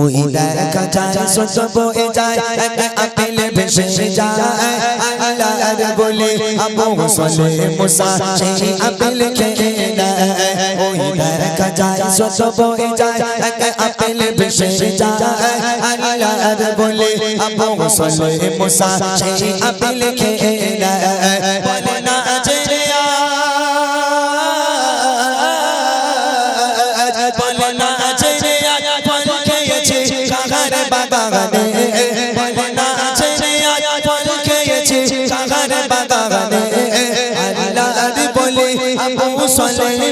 ওই দেখা যায় সত্য বয়ে যায় আপেলে ভেসে যায় আল্লাহর বলে আবু সলে মুসা সেই আপেল খেয়ে নেয় ওই দেখা যায় সত্য বয়ে যায় আপেলে ভেসে যায় আল্লাহর বলে আবু সলে মুসা সেই আপেল খেয়ে নেয়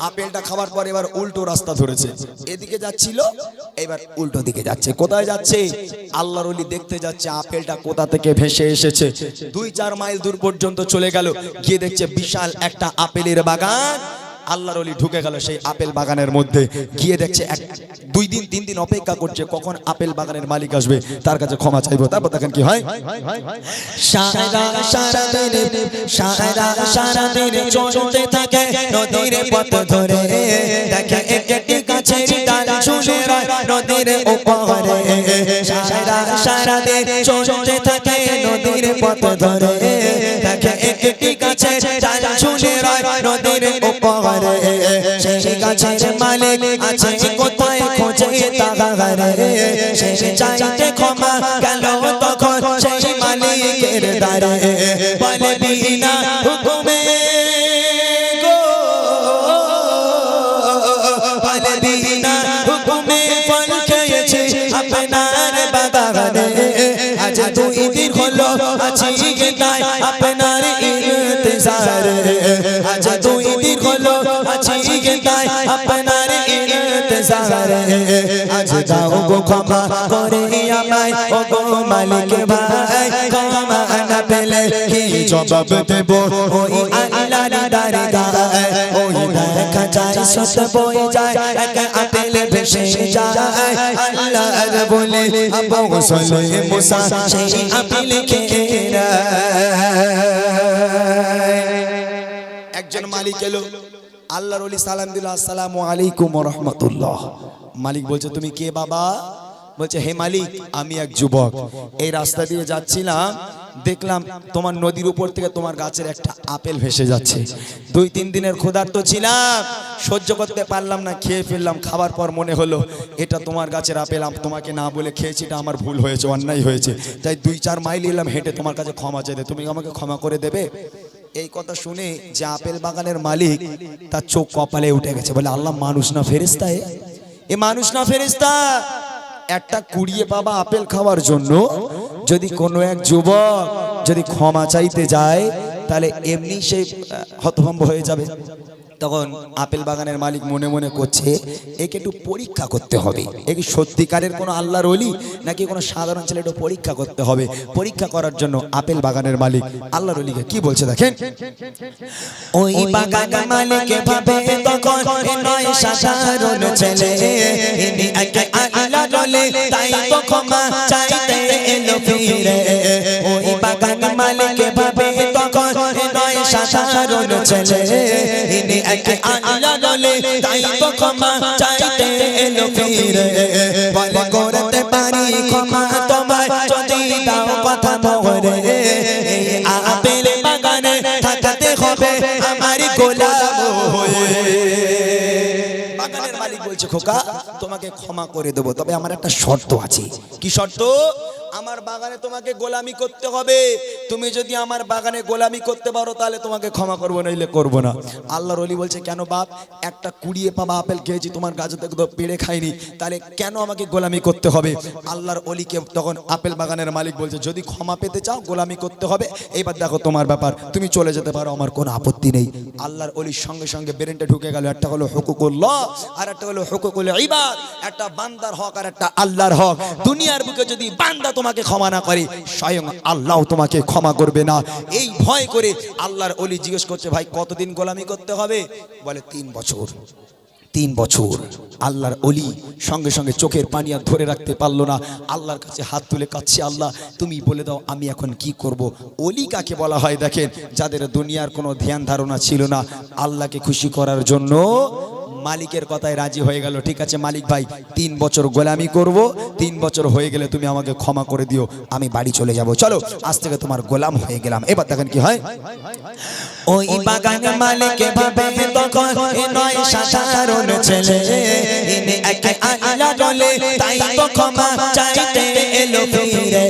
আপেলটা খাওয়ার পর এবার উল্টো রাস্তা ধরেছে। এদিকে যাচ্ছিল, এবার উল্টো দিকে যাচ্ছে। কোথায় যাচ্ছে? আল্লাহর ওলি দেখতে যাচ্ছে, আপেলটা কোথা থেকে ভেসে এসেছে। দুই চার মাইল দূর পর্যন্ত চলে গেল। গিয়ে দেখছে বিশাল একটা আপেলের বাগান। আল্লাহর অলি ঢুকে গেল সেই আপেল বাগানের মধ্যে। গিয়ে দেখছে এক দুই দিন, তিন দিন অপেক্ষা করছে কখন আপেল বাগানের মালিক আসবে, তার কাছে ক্ষমা চাইব। তারপর দেখেন কি হয়? মালিক আছে তাগারে সেই চাইতে ক্ষমা গেল তখন সেই মালিকের দ্বারে। বলে বিনা হুকুমে গো। বলে বিনা হুকুমে ফল আপনার আজ দাও গো ক্ষমা করে আমায় ও গো মালিক ভাই ক্ষমা না পেলে কি জবাব দেব ওই আল্লাহর দরগায় ওই দেখা যায় সত বয়ে যায় এক আপেল ভেসে যায় আল্লাহর বলে আবু সলে মুসা সেই আপেল খেয়ে একজন মালিক এলো আল্লাহর ওলি সালাম দিল, আসসালামু আলাইকুম রহমতুল্লাহ। মালিক বলছে, তুমি কে বাবা? বলছে, হে মালিক, আমি এক যুবক। এই রাস্তা দিয়ে যাচ্ছিলাম, দেখলাম তোমার নদীর উপর থেকে তোমার গাছের একটা আপেল ভেসে যাচ্ছে। দুই, তিন দিনের ক্ষুধার্ত ছিলাম, সহ্য করতে পারলাম না, খেয়ে ফেললাম, খাবার পর মনে হলো, এটা তোমার গাছের আপেল তোমাকে না বলে খেয়েছি, এটা আমার ভুল হয়েছে, অন্যায় হয়েছে। তাই দুই, চার মাইল এলাম, হেঁটে তোমার কাছে ক্ষমা চাইতে। তুমি আমাকে ক্ষমা করে দেবে? এই কথা শুনে যে আপেল বাগানের মালিক তার চোখ কপালে উঠে গেছে। বলে, আল্লাহ, মানুষ না ফেরিস্তা এ? মানুষ না ফেরিস্তা একটা কুড়িয়ে বাবা আপেল খাওয়ার জন্য যদি কোনো এক যুবক যদি ক্ষমা চাইতে যায়, তাহলে এমনি সে হতভম্ব হয়ে যাবে। তখন আপেল বাগানের মালিক মনে মনে করছে, একে একটু পরীক্ষা করতে হবে। এ কি সত্যিকারের কোনো আল্লাহর অলি নাকি কোনো সাধারণ ছেলে একটু পরীক্ষা করতে হবে? পরীক্ষা করার জন্য আপেল বাগানের মালিক আল্লাহর অলিকে কি বলছে দেখেন? ওই বাগান মালিক ভাবে তখন নয় সাধারণ ছেলে। ইনি একে আল্লাহ বলে তাই তো ক্ষমা চাইতে এলো ফিরে। ওই বাগান মালিক ভাবে তখন নয় সাধারণ ছেলে। একে আল্লাহ বলে তাই তো ক্ষমা চাইতে এলো ফিরে বলে করতে পারি ক্ষমা যদি দাও কথা আপেল বাগানে হবে বাগানের মালিক বলছে খোকা তোমাকে ক্ষমা করে দেবো তবে আমার একটা শর্ত আছে কি শর্ত আমার বাগানে তোমাকে গোলামি করতে হবে। তুমি যদি আমার বাগানে গোলামি করতে পারো, তাহলে তোমাকে ক্ষমা করব, নইলে করব না। আল্লাহর অলি বলছে, কেন বাপ? একটা কুড়িয়ে পাবা আপেল খেয়েছি, তোমার গাছে তো পেড়ে খাইনি। তাহলে কেন আমাকে গোলামি করতে হবে? আল্লাহর অলিকে তখন আপেল বাগানের মালিক বলছে, যদি ক্ষমা পেতে চাও, গোলামি করতে হবে। এইবার দেখো তোমার ব্যাপার। তুমি চলে যেতে পারো, আমার কোনো আপত্তি নেই। আল্লাহর অলির সঙ্গে সঙ্গে বেরেন্টে ঢুকে গেল। একটা হলো হুকুকুল্লাহ, আর একটা হলো হুকুকুল ইবাদ। একটা বান্দার হক, আর একটা আল্লাহর হক। দুনিয়ার বুকে যদি বান্দা তোমাকে ক্ষমা না করে, স্বয়ং আল্লাহ তোমাকে ক্ষমা করবে না। এই ভয় করে আল্লাহর অলি জিজ্ঞেস করছে, ভাই, কতদিন গোলামি করতে হবে? বলে, তিন বছর। তিন বছর আল্লাহর অলি সঙ্গে সঙ্গে চোখের পানি আর ধরে রাখতে পারল না। আল্লাহর কাছে হাত তুলে কাচ্ছে আল্লাহ, তুমি বলে দাও, আমি এখন কি করব? অলি কাকে বলা হয় দেখেন, যাদের দুনিয়ার কোনো ধ্যান ধারণা ছিল না, আল্লাহকে খুশি করার জন্য মালিকের কথায় রাজি হয়ে গেল। ঠিক আছে মালিক ভাই, তিন বছর গোলামি করব, তিন বছর হয়ে গেলে তুমি আমাকে ক্ষমা করে দিও, আমি বাড়ি চলে যাব। চলো, আজ থেকে তোমার গোলাম হয়ে গেলাম। এবার দেখেন কি হয়। ওই বাগান মালিক ভাবে তখন নয় সাধারণ ছেলে। ইনি একে আল্লাহ বলে, তাই তো ক্ষমা চাইতে এলো ফিরে।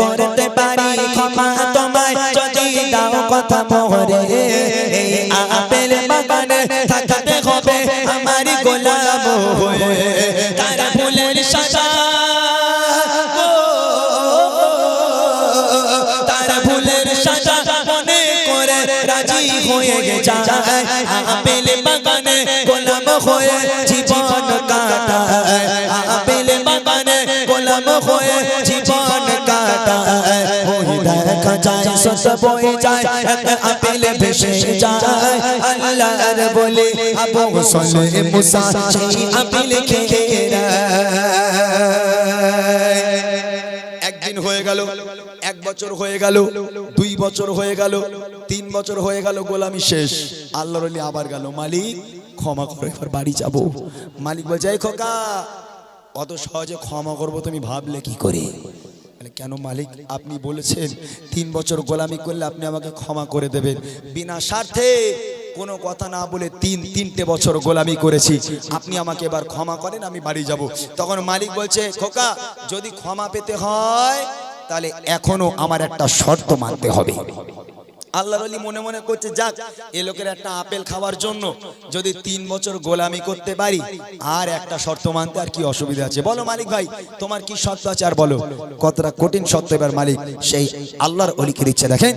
করতে পারি, ক্ষমা তোমায় যদি দাও কথা মোহরে। এই আপেল আমার গোলাম হয়ে তার ফুলের সাদা তারা ফুলের সাদা মনে করে রাজি হয়ে যায়। আপেল বাগানে গোলাম হয়ে আপেল ভেসে যায়। আল্লাহর বলে, আবু মুসা আপেল খেয়ে একদিন হয়ে গেল, এক বছর হয়ে গেল, দুই বছর হয়ে গেল, তিন বছর হয়ে গেল, গোলামি শেষ। আল্লাহর আলী আবার গেল, মালিক, ক্ষমা করে, এবার বাড়ি যাব। মালিক "এই খোকা, অত সহজে ক্ষমা করব তুমি ভাবলে কি করে? কেন মালিক? আপনি বলেছেন, তিন বছর গোলামি করলে আপনি আমাকে ক্ষমা করে দেবেন। বিনা স্বার্থে কোনো কথা না বলে তিন, তিনটে বছর গোলামি করেছি। আপনি আমাকে এবার ক্ষমা করেন, আমি বাড়ি যাব। তখন মালিক বলছে, খোকা, যদি ক্ষমা পেতে হয়, তাহলে এখনও আমার একটা শর্ত মানতে হবে। আল্লাহ আলী মনে মনে করছে, যাক, এ লোকের একটা আপেল খাওয়ার জন্য যদি তিন বছর গোলামি করতে পারি, আর একটা শর্ত মানতে আর কি অসুবিধা আছে? বলো মালিক ভাই, তোমার কি শর্ত আছে? আর বলো, কতটা কঠিন শর্ত এবার মালিক, সেই আল্লাহর অলিকে দিচ্ছে, দেখেন।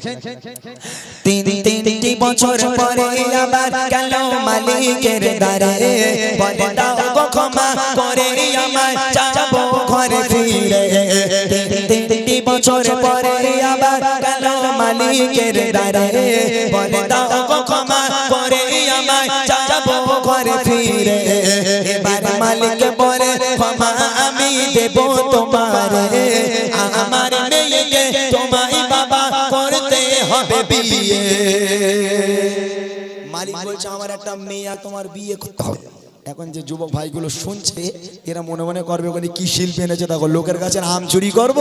তিন তিনটি বছর পরে আবার গেল মালিকের দ্বারে। তিন বছর পরে আবার মালিকের দ্বারে বলে দাও ক্ষমা করে আমায় যাব ঘরে ফিরে। এবার মালিক বলে, ক্ষমা আমি দেব তোমারে। আমার মেয়েকে তোমায় বাবা করতে হবে বিয়ে। মালিক বলছে, আমার একটা মেয়ে তোমার বিয়ে করতে এখন যে যুবক ভাইগুলো শুনছে, এরা মনে মনে করবে ওখানে কি শিল্পী এনেছে, দেখো, লোকের কাছে আম চুরি করব,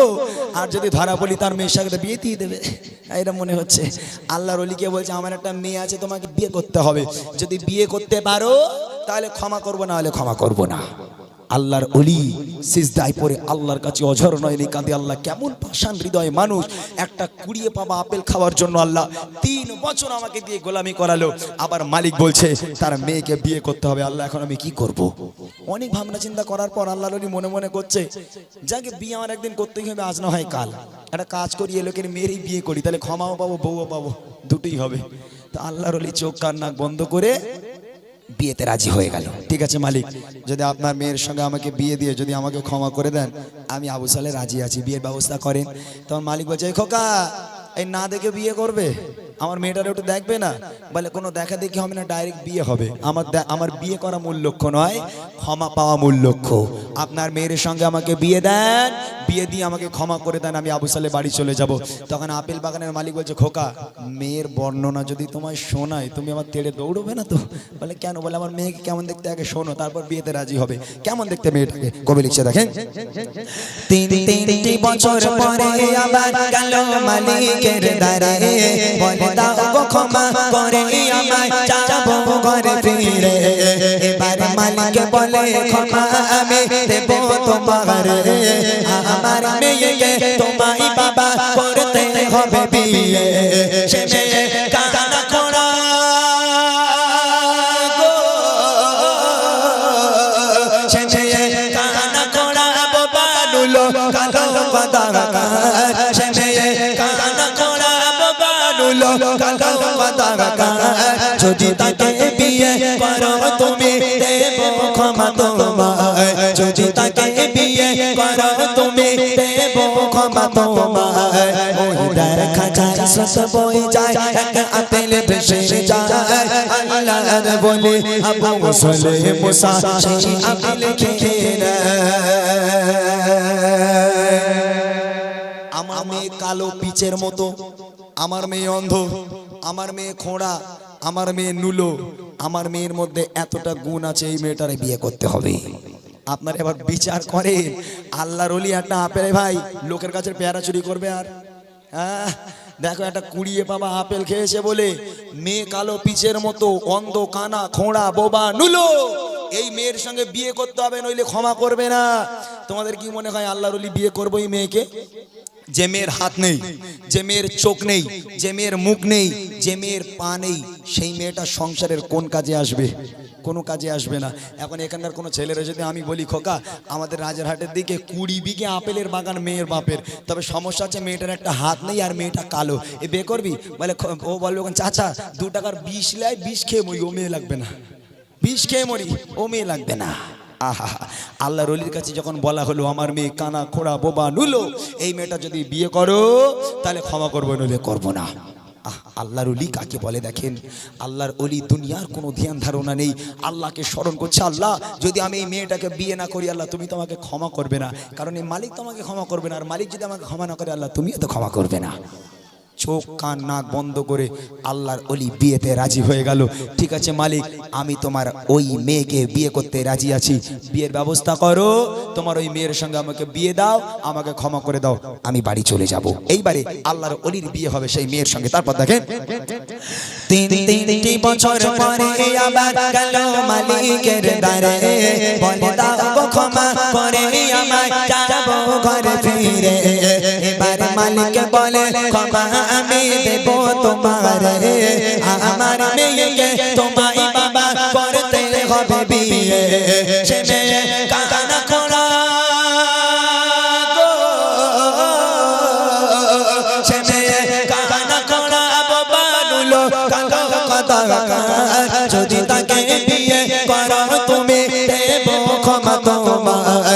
আর যদি ধরা বলি তার মেয়ের সাথে বিয়ে দিয়ে দেবে। এরা মনে হচ্ছে, আল্লাহর অলিকে বলছে, আমার একটা মেয়ে আছে, তোমাকে বিয়ে করতে হবে। যদি বিয়ে করতে পারো, তাহলে ক্ষমা করব, না হলে ক্ষমা করব না। আল্লাহর অলি সিজদায় পরে আল্লাহর কাছে অঝর নয় কাঁদে আল্লাহ। কেমন পাষাণ হৃদয় মানুষ। একটা কুড়িয়ে পাবা আপেল খাওয়ার জন্য আল্লাহ তিন বছর আমাকে দিয়ে গোলামি করালো। আবার মালিক বলছে, তার মেয়েকে বিয়ে করতে হবে। আল্লাহ, এখন আমি কি করব। অনেক ভাবনা চিন্তা করার পর আল্লাহর অলি মনে মনে করছে, যাকে বিয়ে আমার একদিন করতেই হবে, আজ না হয় কাল। একটা কাজ করি, এ লোকের মেয়েরই বিয়ে করি, তাহলে ক্ষমাও পাবো, বউও পাবো, দুটোই হবে। তা আল্লাহর অলি চোখ কান নাক বন্ধ করে বিয়েতে রাজি হয়ে গেল। ঠিক আছে, মালিক? যদি আপনার মেয়ের সঙ্গে আমাকে বিয়ে দিয়ে যদি আমাকে ক্ষমা করে দেন, আমি আবু সালে রাজি আছি, বিয়ের ব্যবস্থা করেন। তখন মালিক বলছে খোকা, এই না দেখে বিয়ে করবে? আমার মেয়েটার একটু দেখবে না? বলে, কোনো দেখা দেখি হবে না ডাইরেক্ট বিয়ে হবে। আমার আমার বিয়ে করা মূল লক্ষ্য নয়, ক্ষমা পাওয়া মূল লক্ষ্য। আপনার মেয়ের সঙ্গে আমাকে বিয়ে দেন, বিয়ে দিয়ে আমাকে ক্ষমা করে দেন, আমি আবু সালে বাড়ি চলে যাব। তখন আপেল বাগানের মালিক বলছে, খোকা, মেয়ের বর্ণনা যদি তোমায় শোনায়, তুমি আমার তেড়ে দৌড়বে না তো? বলে, কেন? বলে, আমার মেয়েকে কেমন দেখতে আগে শোনো, তারপর বিয়েতে রাজি হবে। কেমন দেখতে মেয়েটাকে? কবি লিখছে, দেখেন। তিন তিনটি বছর পরে আবার গেল মালিকের দ্বারে দাও গো ক্ষমা করে আমায় যাব ঘরে ফিরে। এবার মালিকে বলে ক্ষমা আমি দেব তোমার। আমার মেয়েকে তোমায় বাবা করতে হবে বিয়ে। সে ক্ষমা তোমায়। যদি তাকে বিয়ে তুমি দেব, ক্ষমা তোমায়। শ্বাস বই যায় আতেলে ভেসে যায়। বলে, আবু সলে মুসা আপিলে খেয়ে আমার মেয়ে কালো পিচের মতো, আমার মেয়ে অন্ধ, আমার মেয়ে খোঁড়া আমার মেয়ে নুলো, আমার মেয়ের মধ্যে এতটা গুণ আছে, এই মেয়েটারে বিয়ে করতে হবে। আপনার এবার বিচার করেন আল্লাহর একটা আপেল ভাই, লোকের কাছে পেয়ারা চুরি করবে আর। হ্যাঁ দেখো একটা কুড়িয়ে বাবা আপেল খেয়েছে বলে, মেয়ে কালো পিচের মতো, অন্ধ কানা, খোঁড়া, বোবা, নুলো। এই মেয়ের সঙ্গে বিয়ে করতে হবে, নইলে ক্ষমা করবে না। তোমাদের কি মনে হয় আল্লাহর অলি বিয়ে করব এই মেয়েকে? যে মেয়ের হাত নেই যে মেয়ের চোখ নেই যে মেয়ের মুখ নেই যে মেয়ের পা নেই। সেই মেয়েটা সংসারের কোন কাজে আসবে? কোনো কাজে আসবে না। এখন এখানকার কোনো ছেলেরা যদি আমি বলি, খোকা, আমাদের রাজারহাটের দিকে কুড়ি বিঘে আপেলের বাগান মেয়ের বাপের। তবে সমস্যা আছে মেয়েটার একটা হাত নেই আর মেয়েটা কালো। এ বে করবি? বলে ও বলবে চাচা, দু টাকার বিষ লাই, বিষ খেয়ে মরি, ও মেয়ে লাগবে না। বিষ খেয়ে মরি, ও মেয়ে লাগবে না। আহা আল্লাহ রলির কাছে যখন বলা হলো আমার মেয়ে কানা খোড়া বোবা নুলো এই মেয়েটা যদি বিয়ে করো তাহলে ক্ষমা করব নইলে করব না। আহ, আল্লাহর অলি কাকে বলে দেখেন? আল্লাহর অলি দুনিয়ার কোনো ধ্যান ধারণা নেই। আল্লাহকে স্মরণ করছে আল্লাহ যদি আমি এই মেয়েটাকে বিয়ে না করি আল্লাহ তুমি তো আমাকে ক্ষমা করবে না। কারণ এই মালিক তো আমাকে ক্ষমা করবে না আর মালিক যদি আমাকে ক্ষমা না করে আল্লাহ তুমিও তো ক্ষমা করবে না। চোখ কান নাক বন্ধ করে আল্লাহর অলি বিয়েতে রাজি হয়ে গেল। ঠিক আছে মালিক, আমি তোমার ওই মেয়েকে বিয়ে করতে রাজি আছি। বিয়ের ব্যবস্থা করো, তোমার ওই মেয়ের সঙ্গে আমাকে বিয়ে দাও, আমাকে ক্ষমা করে দাও, আমি বাড়ি চলে যাব। এইবারে আল্লাহর অলির বিয়ে হবে সেই মেয়ের সঙ্গে। তারপর দেখেন, তিন বছর পরে ক্ষমা আমায় মালিক বলে, ক্ষমা আমি দেব তোমারে আমার মেয়েকে তোমায় বাবা করতে হবে বিয়ে। যদি তাকে বিয়ে করো তুমি দেব, ক্ষমা তোমায়।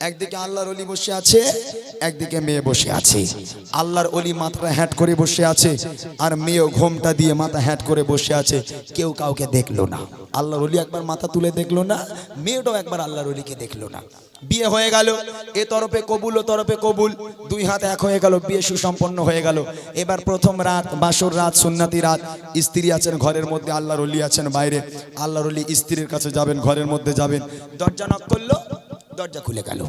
একদিকে আল্লাহর অলি বসে আছে, একদিকে মেয়ে বসে আছে। আল্লাহর অলি মাথাটা হ্যাট করে বসে আছে, আর মেয়েও ঘোমটা দিয়ে মাথা হ্যাট করে বসে আছে। কেউ কাউকে দেখল না। আল্লাহর অলি একবার মাথা তুলে দেখল না, মেয়েটাও একবার আল্লাহর অলিকে দেখল না। বিয়ে হয়ে গেল, এ তরফে কবুল, ও তরফে কবুল। দুই হাত এক হয়ে গেল, বিয়ে সুসম্পন্ন হয়ে গেল। এবার প্রথম রাত, বাসর রাত, সুন্নাতি রাত। স্ত্রী আছেন ঘরের মধ্যে, আল্লাহর অলি আছেন বাইরে। আল্লাহর অলি স্ত্রীর কাছে যাবেন, ঘরের মধ্যে যাবেন। দরজা নক করল দরজা খুলে গেল।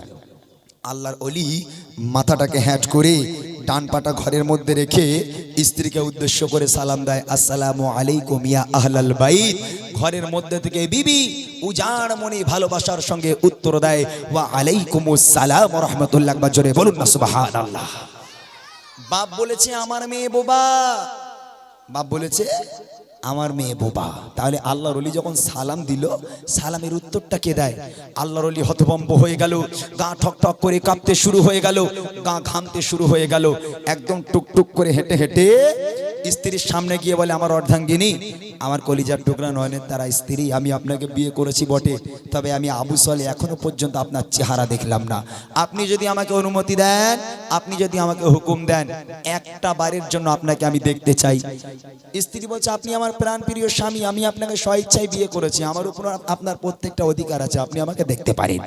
আল্লাহর অলি মাথাটাকে হ্যাট করে ডান পাটা ঘরের মধ্যে রেখে স্ত্রীকে উদ্দেশ্য করে সালাম দেয়, আসসালামু আলাইকুম ইয়া আহলাল বাইত। ঘরের মধ্যে থেকে বিবি উজাড় মনে ভালোবাসার সঙ্গে উত্তর দেয়, ওয়া আলাইকুম সালাম রহমতুল্লাহ। জোরে বলুন না, সুবহানাল্লাহ। বাপ বলেছে, আমার মেয়ে বোবা। বাপ বলেছে আমার মেয়ে বোবা। তাহলে আল্লাহর অলি যখন সালাম দিল, সালামের উত্তরটা কে দেয়? আল্লাহর অলি হতভম্ব হয়ে গেল, গা ঠক ঠক করে কাঁপতে শুরু হয়ে গেল, গা ঘামতে শুরু হয়ে গেল, একদম টুকটুক করে হেঁটে হেঁটে স্ত্রীর সামনে গিয়ে বলে, আমার অর্ধাঙ্গিনী, আমার কলিজার টুকরা নয়নের তারা স্ত্রী, আমি আপনাকে বিয়ে করেছি বটে, তবে আমি আবু সলে এখনও পর্যন্ত আপনার চেহারা দেখলাম না। আপনি যদি আমাকে অনুমতি দেন, আপনি যদি আমাকে হুকুম দেন, একটা বারের জন্য আপনাকে আমি দেখতে চাই। স্ত্রী বলছে, আপনি আমার প্রাণ প্রিয় স্বামী, আমি আপনাকে স্বইচ্ছায় বিয়ে করেছি। আমার উপর আপনার প্রত্যেকটা অধিকার আছে, আপনি আমাকে দেখতে পারেন।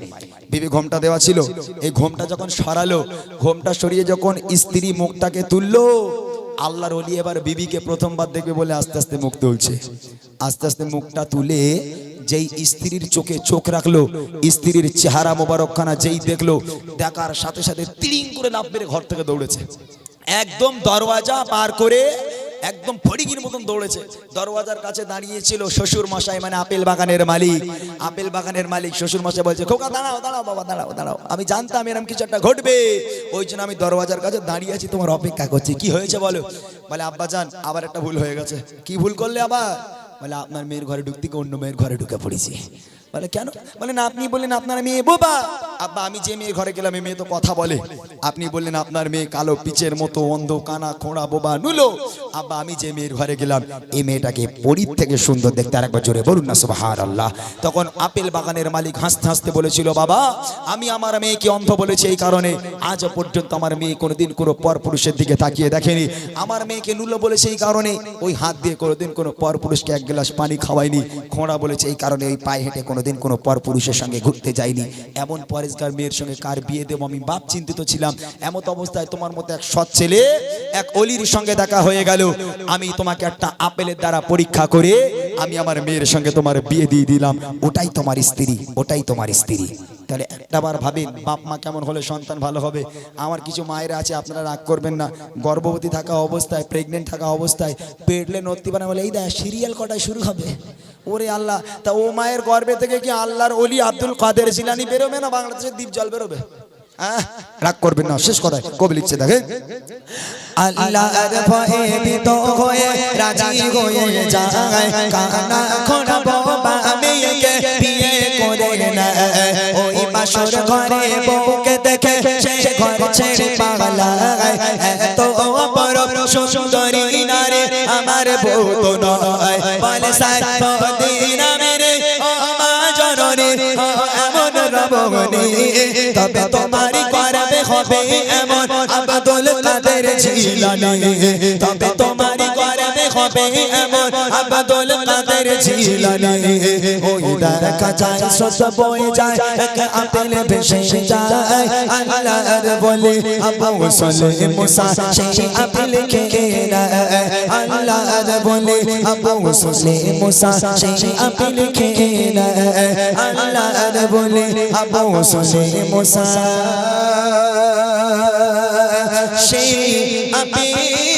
বিবি, ঘোমটা দেওয়া ছিল। এই ঘোমটা যখন সরালো, ঘোমটা সরিয়ে যখন স্ত্রী মুখটাকে তুললো, আল্লাহর অলি এবার বিবিকে প্রথমবার দেখবে বলে আস্তে আস্তে মুখ তুলছে। আস্তে আস্তে মুখটা তুলে যেই স্ত্রীর চোখে চোখ রাখল, স্ত্রীর চেহারা মোবারকখানা যেই দেখল, দেখার সাথে সাথে তিরিং করে লাভ মেরে ঘর থেকে দৌড়েছে। একদম দরওয়াজা পার করে একদম ফড়িকির মতন দৌড়েছে। দরওয়াজার কাছে দাঁড়িয়েছিল শ্বশুর মশাই মানে আপেল বাগানের মালিক। আপেল বাগানের মালিক শ্বশুর মশাই বলছে, খোকা, দাঁড়াও দাঁড়াও বাবা, দাঁড়াও দাঁড়াও। আমি জানতাম এরকম কিছু একটা ঘটবে। ওই জন্য আমি দরওয়াজার কাছে দাঁড়িয়ে আছি, তোমার অপেক্ষা করছি। কি হয়েছে বলো? বলে, আব্বা জান, আবার একটা ভুল হয়ে গেছে। কি ভুল করলে আবার? বলে, আপনার মেয়ের ঘরে ঢুকতে অন্য মেয়ের ঘরে ঢুকে পড়েছি। বলে, কেন? বলেন আপনি বললেন আপনার মেয়ে বোবা। আব্বা, আমি যে মেয়ের ঘরে গেলাম মেয়ে তো কথা বলে। আপনি বললেন, আপনার মেয়ে কালো পিচের মতো, অন্ধ, কানা, খোঁড়া, বোবা, নুলো। আব্বা, আমি যে মেয়ের ঘরে গেলাম, এই মেয়েটাকে পরীর থেকে সুন্দর দেখতে আরেকবার জোরে বলুন না সুবাহার আল্লাহ তখন আপেল বাগানের মালিক হাসতে হাসতে বলেছিল, বাবা, আমি আমার মেয়েকে অন্ধ বলেছি এই কারণে। আজ পর্যন্ত আমার মেয়ে কোনোদিন কোনো পর পুরুষের দিকে তাকিয়ে দেখেনি। আমার মেয়েকে নুলো বলেছে এই কারণে। ওই হাত দিয়ে কোনোদিন কোনো পর পুরুষকে এক গ্লাস পানি খাওয়ায়নি। খোঁড়া বলেছে এই কারণে, ওই পায়ে হেঁটে কোনোদিন কোনো পর পুরুষের সঙ্গে ঘুরতে যাইনি এমন পরেশগার মেয়ের সঙ্গে কার বিয়ে দেবো? আমি বাপ চিন্তিত ছিলাম। এমত অবস্থায় তোমার মতো এক সৎ ছেলে, এক অলির সঙ্গে দেখা হয়ে গেল। আমি তোমাকে একটা আপেলের দ্বারা পরীক্ষা করে আমি আমার মেয়ের সঙ্গে তোমার বিয়ে দিয়ে দিলাম। ওটাই তোমার স্ত্রী, ওটাই তোমার স্ত্রী। তাহলে একটাবার ভাবেন, বাপ মা কেমন হলে সন্তান ভালো হবে? আমার কিছু মায়েরা আছে, আপনারা রাগ করবেন না। গর্ভবতী থাকা অবস্থায় প্রেগনেন্ট থাকা অবস্থায়, পেটলে নত্তি বানা বলে, এই দেখ সিরিয়াল কটায় শুরু হবে? ওরে আল্লাহ, তা ও মায়ের গর্ভে থেকে কি আল্লাহর অলি আব্দুল কাদের জিলানি বেরোবে না বাংলাদেশের দ্বীপ জল বেরোবে? হ্যাঁ? রাগ করবেন না, শেষ কথায় কবি লিখছে, দেখেন। আল্লাহর দেখে তবে তোমারই করবে হবে এমন আব্দুল কাদের জিলানি তবে তোমারই জিলানি ওই দেখা যায় সত বয়ে যায় এক আপেল ভেসে যায় আল্লাহর বলে আবু সলে মুসা সেই আপেল খেয়ে না আল্লাহর বলে আবু সলে মুসা সেই আপেল খেয়ে না আল্লাহর বলে আবু সলে মুসা সেই আপেল